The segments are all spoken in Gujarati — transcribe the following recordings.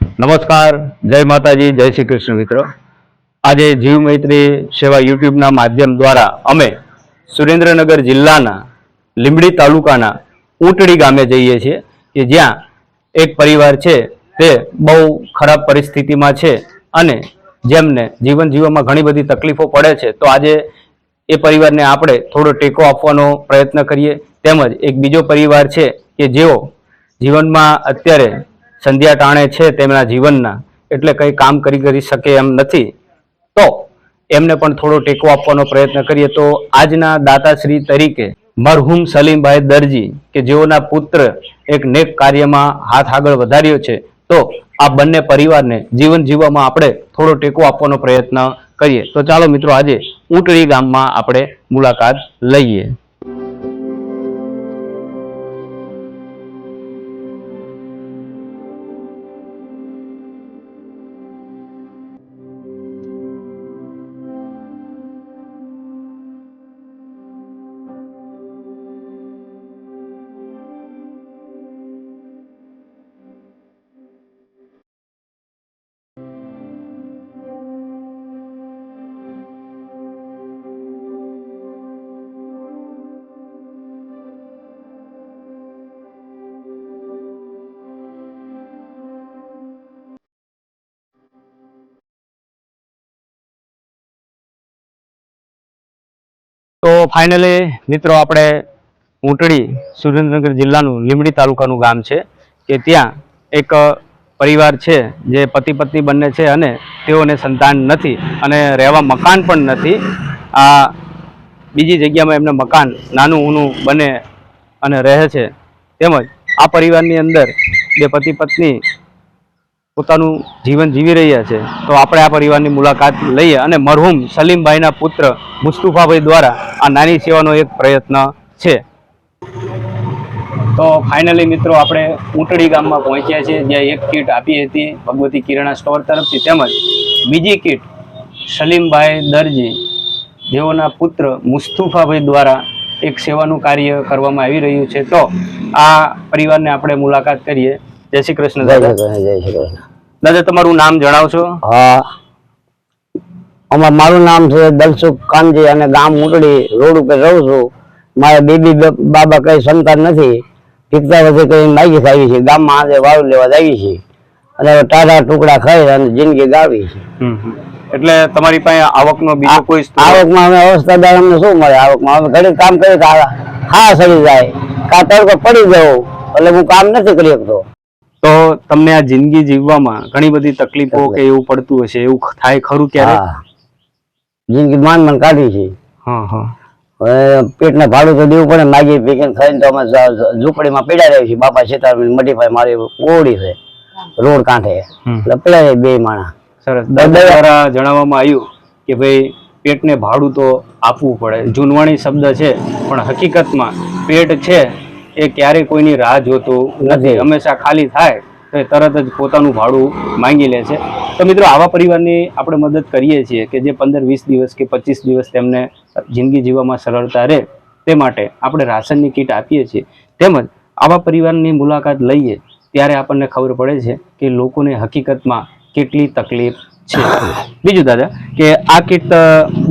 નમસ્કાર, જય માતાજી, જય શ્રી કૃષ્ણ મિત્રો. આજે જીવ મૈત્રી સેવા યુટ્યુબના માધ્યમ દ્વારા અમે સુરેન્દ્રનગર જિલ્લાના લીંબડી તાલુકાના ઊંટડી ગામે જઈએ છીએ કે જ્યાં એક પરિવાર છે તે બહુ ખરાબ પરિસ્થિતિમાં છે અને જેમને જીવન જીવવામાં ઘણી બધી તકલીફો પડે છે, તો આજે એ પરિવારને આપણે થોડો ટેકો આપવાનો પ્રયત્ન કરીએ. તેમજ એક બીજો પરિવાર છે કે જેઓ જીવનમાં અત્યારે સંધ્યા ટાણે છે તેમના જીવનના, એટલે કંઈ કામ કરી કરી શકે એમ નથી. તો એમને પણ થોડો ટેકો આપવાનો પ્રયત્ન કરીએ તો આજના દાતાશ્રી તરીકે મરહુમ સલીમભાઈ દરજી, કે જેઓના પુત્ર એક નેક કાર્યમાં હાથ આગળ વધાર્યો છે, તો આ બંને પરિવારને જીવન જીવવામાં આપણે થોડો ટેકો આપવાનો પ્રયત્ન કરીએ. તો ચાલો મિત્રો, આજે ઊંટડી ગામમાં આપણે મુલાકાત લઈએ. તો ફાઇનલી મિત્રો આપણે ઊંટડી સુરેન્દ્રનગર જિલ્લાનું લીમડી તાલુકાનું ગામ છે કે ત્યાં એક પરિવાર છે જે પતિ પત્ની બંને છે અને તેઓને સંતાન નથી અને રહેવા મકાન પણ નથી. આ બીજી જગ્યામાં એમને મકાન નાનું ઊનું બને અને રહે છે. તેમજ આ પરિવારની અંદર બે પતિ પત્ની પોતાનું જીવન જીવી રહ્યા છે. તો આપણે આ પરિવારની મુલાકાત લઈએ અને મરહુમ સલીમભાઈના પુત્ર મુસ્તુફાભાઈ દ્વારા આ નાની સેવાનો એક પ્રયત્ન છે. તો ફાઇનલી મિત્રો આપણે ઊંટડી ગામમાં પહોંચ્યા છીએ જ્યાં એક કીટ આપી હતી ભગવતી કિરાણા સ્ટોર તરફથી તેમજ બીજી કીટ સલીમભાઈ દરજી, જેઓના પુત્ર મુસ્તુફાભાઈ દ્વારા એક સેવાનું કાર્ય કરવામાં આવી રહ્યું છે. તો આ પરિવારને આપણે મુલાકાત કરીએ. જય શ્રી કૃષ્ણ જય દાદા. શ્રી કૃષ્ણ જય શ્રી કૃષ્ણ. દાદા તમારું નામ જણાવશો? હા. અમાર મારું નામ છે દલસુખ કાનજી અને ગામ મુટડી રોડ ઉપર રહું છું. મારા બેબી બાબા કઈ સંતાન નથી. પિતા પછી કઈ માગી ખાવી છે. ગામમાં આજે વાવ લેવા આવી છે. અને ટાઢા ટુકડા ખાઈ અને જિંદગી ગાવી છે. એટલે તમારી પાસે આવકનો બીજો કોઈ આવકમાં અમે અવસ્થાદાર અમને શું મળે? આવકમાં અમે ઘડી કામ કરી હા સડી જાય. કા તડકો પડી જવું. એટલે હું કામ નથી કરી શકતો. તો તમને આ જિંદગી જીવવામાં ઘણી બધી તકલીફો કે એવું પડતું હશે એવું થાય ખરું ક્યારે જિંદગી માન મન કાઢી છે. હા હા. પેટને ભાડું તો દેવું પડે માગી પીકીને ખાઈને તો અમે ઝૂંપડીમાં પીડા રહ્યું છે બાપા સીતારામ મઢીભાઈ મારી ઓળી છે રોડ કાંઠે. એટલે પીડા રહી બે માણા સરસ. દાદા દ્વારા જણાવવામાં આવ્યું કે ભાઈ પેટને ભાડું તો આપવું પડે. જૂનવાણી શબ્દ છે પણ હકીકતમાં પેટ છે એ ક્યારેય કોઈની રાહ જોતું નથી. હંમેશા ખાલી થાય તો એ તરત જ પોતાનું ભાડું માંગી લે છે. તો મિત્રો આવા પરિવારની આપણે મદદ કરીએ છીએ કે જે પંદર વીસ દિવસ કે પચીસ દિવસ તેમને જિંદગી જીવવામાં સરળતા રહે તે માટે આપણે રાશનની કીટ આપીએ છીએ. તેમજ આવા પરિવારની મુલાકાત લઈએ ત્યારે આપણને ખબર પડે છે કે લોકોને હકીકતમાં કેટલી તકલીફ છે. બીજું દાદા કે આ કીટ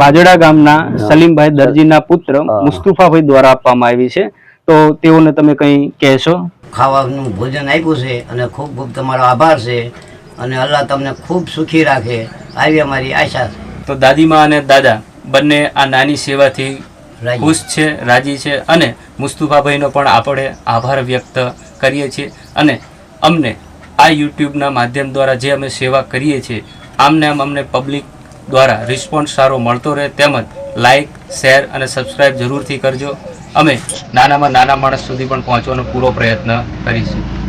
બાજડા ગામના સલીમભાઈ દરજીના પુત્ર મુસ્તુફાભાઈ દ્વારા આપવામાં આવી છે. તો તેઓને તમે કંઈ કહેશો? ખાવાનું ભોજન આપ્યું છે અને ખૂબ ખૂબ તમારો આભાર છે અને અલ્લાહ તમને ખૂબ સુખી રાખે. આવી અમારી આશા તો દાદીમા અને દાદા બંને આ નાની સેવાથી ખુશ છે રાજી છે અને મુસ્તુફાભાઈનો પણ આપણે આભાર વ્યક્ત કરીએ છીએ. અને અમને આ યુટ્યુબના માધ્યમ દ્વારા જે અમે સેવા કરીએ છીએ આમને આમ અમને પબ્લિક દ્વારા રિસ્પોન્સ સારો મળતો રહે તેમજ લાઇક શેર અને સબસ્ક્રાઈબ જરૂરથી કરજો. અમે નાનામાં નાના માણસ સુધી પણ પહોંચવાનો પૂરો પ્રયત્ન કરીશું.